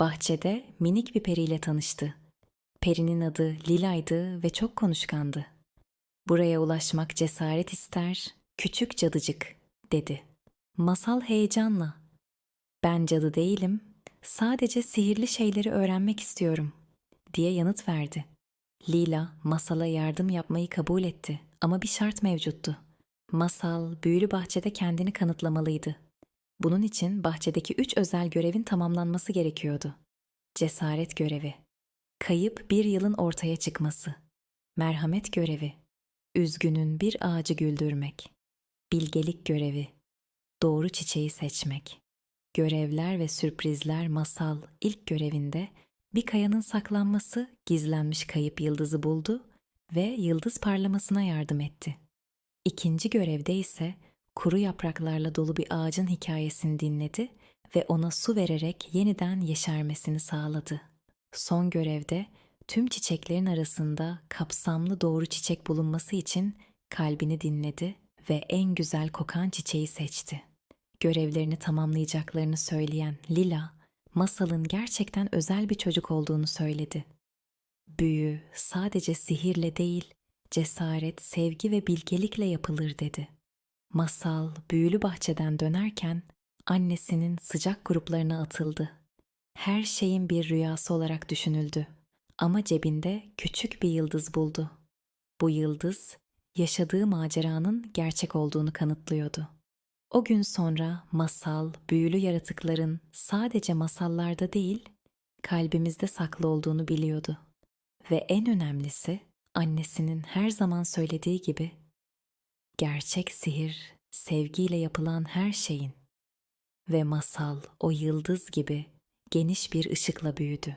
Bahçede minik bir periyle tanıştı. Perinin adı Lila'ydı ve çok konuşkandı. Buraya ulaşmak cesaret ister, küçük cadıcık, dedi. Masal heyecanla. Ben cadı değilim, sadece sihirli şeyleri öğrenmek istiyorum, diye yanıt verdi. Lila masala yardım yapmayı kabul etti ama bir şart mevcuttu. Masal büyülü bahçede kendini kanıtlamalıydı. Bunun için bahçedeki üç özel görevin tamamlanması gerekiyordu. Cesaret görevi, kayıp bir yılın ortaya çıkması, merhamet görevi, üzgünün bir ağacı güldürmek, bilgelik görevi, doğru çiçeği seçmek. Görevler ve sürprizler masal ilk görevinde bir kayanın saklanması gizlenmiş kayıp yıldızı buldu ve yıldız parlamasına yardım etti. İkinci görevde ise kuru yapraklarla dolu bir ağacın hikayesini dinledi ve ona su vererek yeniden yeşermesini sağladı. Son görevde tüm çiçeklerin arasında kapsamlı doğru çiçek bulunması için kalbini dinledi ve en güzel kokan çiçeği seçti. Görevlerini tamamlayacaklarını söyleyen Lila, masalın gerçekten özel bir çocuk olduğunu söyledi. Büyü sadece sihirle değil, cesaret, sevgi ve bilgelikle yapılır dedi. Masal büyülü bahçeden dönerken annesinin sıcak gruplarına atıldı. Her şeyin bir rüyası olarak düşünüldü ama cebinde küçük bir yıldız buldu. Bu yıldız yaşadığı maceranın gerçek olduğunu kanıtlıyordu. O gün sonra masal, büyülü yaratıkların sadece masallarda değil, kalbimizde saklı olduğunu biliyordu. Ve en önemlisi annesinin her zaman söylediği gibi gerçek sihir sevgiyle yapılan her şeyin ve masal o yıldız gibi geniş bir ışıkla büyüdü.